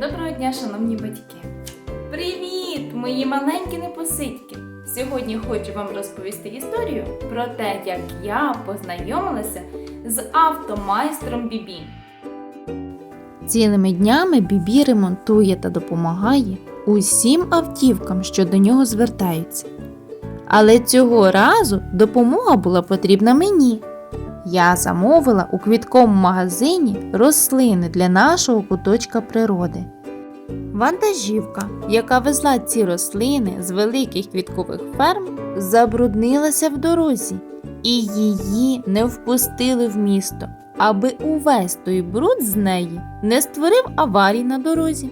Доброго дня, шановні батьки! Привіт, мої маленькі непосидьки! Сьогодні хочу вам розповісти історію про те, як я познайомилася з автомайстром Бібі. Цілими днями Бібі ремонтує та допомагає усім автівкам, що до нього звертаються. Але цього разу допомога була потрібна мені. Я замовила у квітковому магазині рослини для нашого куточка природи. Вантажівка, яка везла ці рослини з великих квіткових ферм, забруднилася в дорозі, і її не впустили в місто, аби увесь той бруд з неї не створив аварій на дорозі.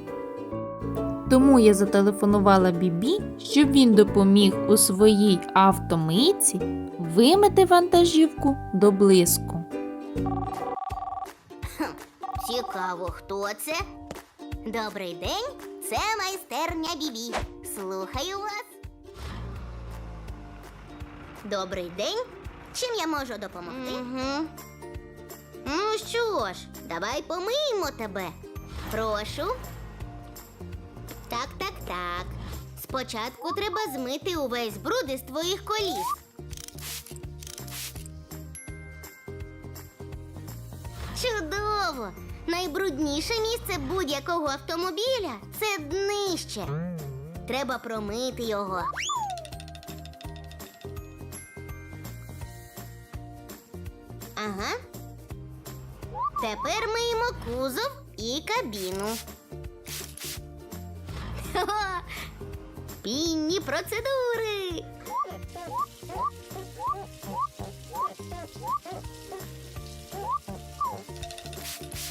Тому я зателефонувала Бібі, щоб він допоміг у своїй автомийці вимити вантажівку до блиску. Цікаво, хто це? Добрий день, це майстерня Бібі. Слухаю вас. Добрий день. Чим я можу допомогти? Угу. Ну що ж, давай помиємо тебе. Прошу. Так, так, так. Спочатку треба змити увесь бруд із твоїх коліс. Найбрудніше місце будь-якого автомобіля це днище. Треба промити його. Ага. Тепер миємо кузов і кабіну. Пінні процедури.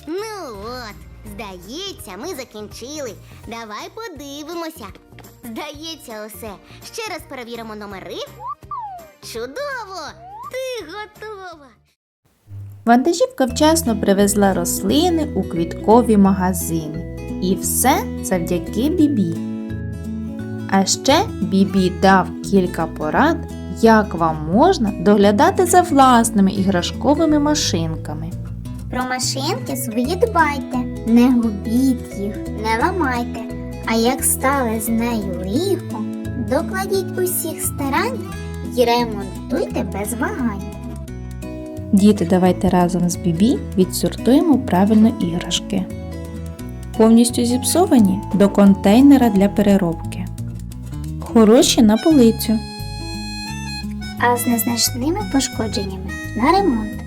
Ну от, здається, ми закінчили. Давай подивимося. Здається, усе. Ще раз перевіримо номери. Чудово! Ти готова! Вантажівка вчасно привезла рослини у квіткові магазини. І все завдяки Бібі. А ще Бібі дав кілька порад, як вам можна доглядати за власними іграшковими машинками. Про машинки свої дбайте, не губіть їх, не ламайте. А як стали з нею лихо, докладіть усіх старань і ремонтуйте без вагань. Діти, давайте разом з Бібі відсортуємо правильно іграшки. Повністю зіпсовані до контейнера для переробки. Хороші на полицю. А з незначними пошкодженнями на ремонт.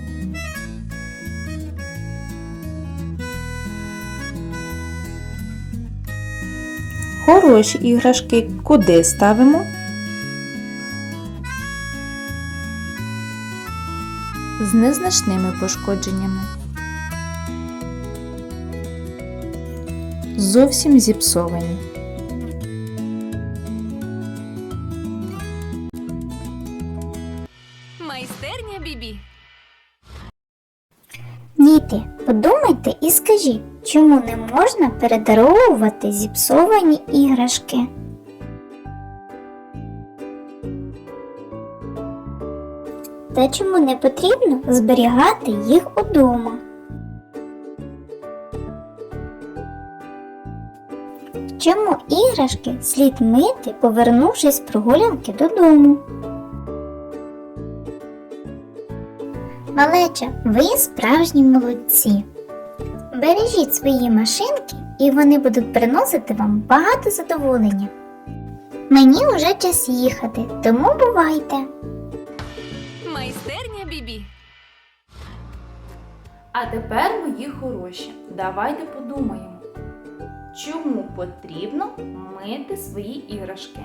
Хороші іграшки куди ставимо? З незначними пошкодженнями. Зовсім зіпсовані. Майстерня Бібі. Діти, подумайте і скажіть, чому не можна передаровувати зіпсовані іграшки? Та чому не потрібно зберігати їх удома? Чому іграшки слід мити, повернувшись з прогулянки додому? Малеча, ви справжні молодці. Бережіть свої машинки, і вони будуть приносити вам багато задоволення. Мені вже час їхати, тому бувайте. Майстерня Бібі. А тепер, мої хороші, давайте подумаємо, чому потрібно мити свої іграшки.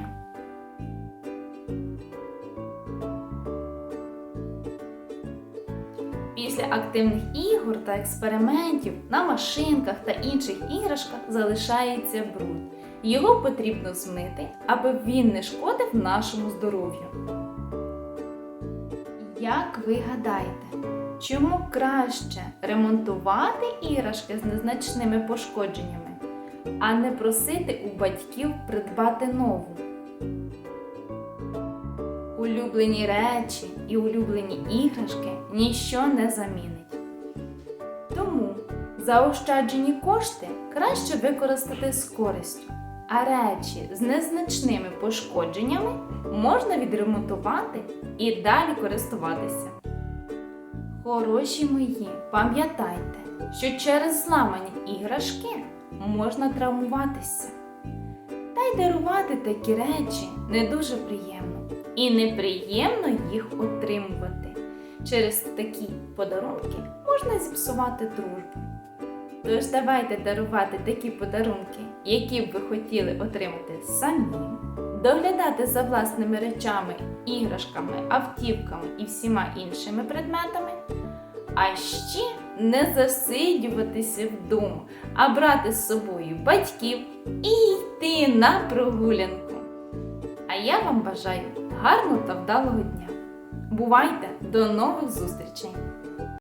Активних ігор та експериментів на машинках та інших іграшках залишається бруд. Його потрібно змити, аби він не шкодив нашому здоров'ю. Як ви гадаєте, чому краще ремонтувати іграшки з незначними пошкодженнями, а не просити у батьків придбати нову? Улюблені речі і улюблені іграшки ніщо не замінить. Тому Заощаджені кошти краще використати з користю, а речі з незначними пошкодженнями можна відремонтувати і далі користуватися. Хороші мої, пам'ятайте, що через зламані іграшки можна травмуватися. Та й дарувати такі речі не дуже приємно. І неприємно їх отримувати. Через такі подарунки можна зіпсувати дружбу. Тож давайте дарувати такі подарунки, які б ви хотіли отримати самі, доглядати за власними речами, іграшками, автівками і всіма іншими предметами, а ще не засидюватися вдома, а брати з собою батьків і йти на прогулянку. А я вам бажаю гарного та вдалого дня. Бувайте! До нових зустрічей!